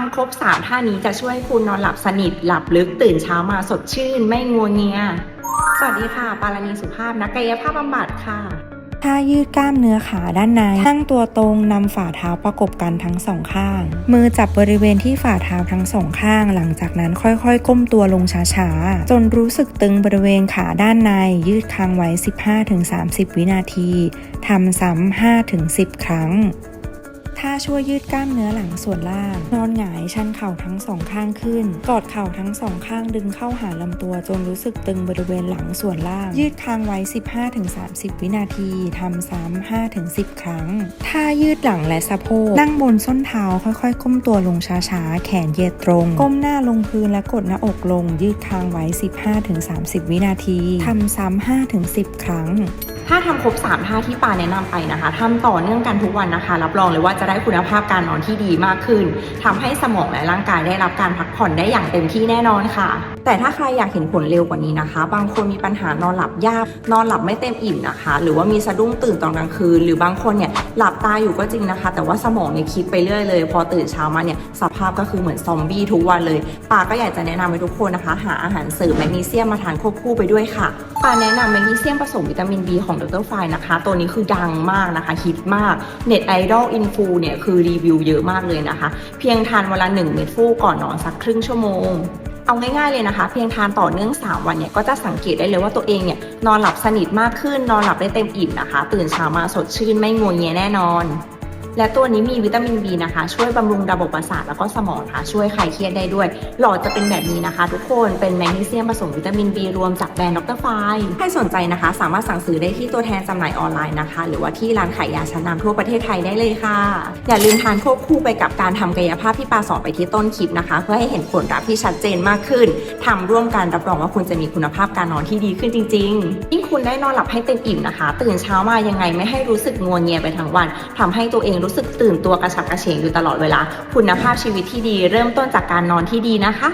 ทำครบ3ท่านี้จะช่วยคุณนอนหลับสนิท หลับลึกตื่นเช้ามาสดชื่น ไม่งัวเงีย สวัสดีค่ะ ปาราณีสุภาพนักกายภาพบำบัดค่ะท่ายืดกล้ามเนื้อขาด้านในตั้งตัวตรงนำฝ่าเท้าประกบกันทั้งสองข้าง มือจับบริเวณที่ฝ่าเท้าทั้งสองข้าง หลังจากนั้นค่อยๆ ก้มตัวลงช้าๆ จนรู้สึกตึงบริเวณขาด้านใน ยืดค้างไว้ 15-30 วินาทีทำซ้ำ5-10 ครั้ง ถ้าช่วยยืดกล้ามเนื้อหลังส่วนล่าง นอนหงายชันเข่าทั้งสองข้างขึ้น กอดเข่าทั้งสองข้างดึงเข้าหาลำตัวจนรู้สึกตึงบริเวณหลังส่วนล่าง ยืดค้างไว้ 15-30 วินาทีทำซ้ำ5-10 ครั้งถ้ายืดหลังและสะโพก นั่งบนส้นเท้าค่อยๆ ก้มตัวลงช้าๆ แขนเหยียดตรง ก้มหน้าลงพื้นและกดหน้าอกลง ยืดค้างไว้ 15-30 วินาทีทำซ้ำ5-10 ครั้ง ถ้าทำครบ3ท่าที่ปาแนะนำไปนะคะทำต่อเนื่องกันทุกวันนะคะ รับรองเลยว่าจะได้คุณภาพการนอนที่ดีมากขึ้นทำให้สมองและร่างกายได้รับการพักผ่อนได้อย่างเต็มที่แน่นอนค่ะ แต่ถ้าใครอยากเห็นผลเร็วกว่านี้นะคะ บางคนมีปัญหานอนหลับยากนอนหลับไม่เต็มอิ่มนะคะ หรือว่ามีสะดุ้งตื่นตอนกลางคืน หรือบางคนเนี่ยหลับตาอยู่ก็จริงนะคะ แต่ว่าสมองเนี่ยคิดไปเรื่อยเลย พอตื่นเช้ามาเนี่ยสภาพก็คือเหมือนซอมบี้ทุกวันเลยปาก็อยากจะแนะนำให้ทุกคนนะคะ หาอาหารเสริมแมกนีเซียมมาทานควบคู่ไปด้วยค่ะปาแนะนำแมกนีเซียมผสมวิตามิน B ของดรไฟนะคะ ตัวนี้คือดังมากนะคะฮิตมากเน็ตไอดอลอินฟูเนี่ยคือรีวิวเยอะมากเลยนะคะ เพียงทานวันละ1เม็ดฟูก่อนนอนสักครึ่งชั่วโมงเอาง่ายๆเลยนะคะ เพียงทานต่อเนื่อง 3 วันเนี่ยก็จะสังเกตได้เลยว่าตัวเองเนี่ยนอนหลับสนิทมากขึ้น นอนหลับได้เต็มอิ่มนะคะ ตื่นเช้ามาสดชื่นไม่งัวเงียแน่นอน และตัวนี้มีวิตามิน B นะคะ ช่วยบำรุงระบบประสาทแล้วก็สมองค่ะ ช่วยคลายเครียดได้ด้วย หลอดจะเป็นแบบนี้นะคะ ทุกคนเป็นแมกนีเซียมผสมวิตามิน B รวมจากแบรนด์ดรไฟใครสนใจนะคะ สามารถสั่งซื้อได้ที่ตัวแทนจำหน่ายออนไลน์นะคะ หรือว่าที่ร้านขายยาชั้นนำทั่วประเทศไทยได้เลยค่ะ อย่าลืมทานควบคู่ไปกับการทำกายภาพที่ปาสอนไปที่ต้นคลิปนะคะ เพื่อให้เห็นผลลัพธ์ที่ชัดเจนมากขึ้นทำร่วมกันรับรองว่าคุณจะมีคุณภาพการนอนที่ดีขึ้นจริงๆยิ่งคุณได้นอนหลับให้เต็มอิ่มนะคะ ตื่นเช้ามายังไงไม่ให้รู้สึกงัวเงียไปทั้งวันทำให้ตัวเองรู้สึกตื่นตัวกระฉับกระเฉงอยู่ตลอดเวลา คุณภาพชีวิตที่ดี เริ่มต้นจากการนอนที่ดีนะคะ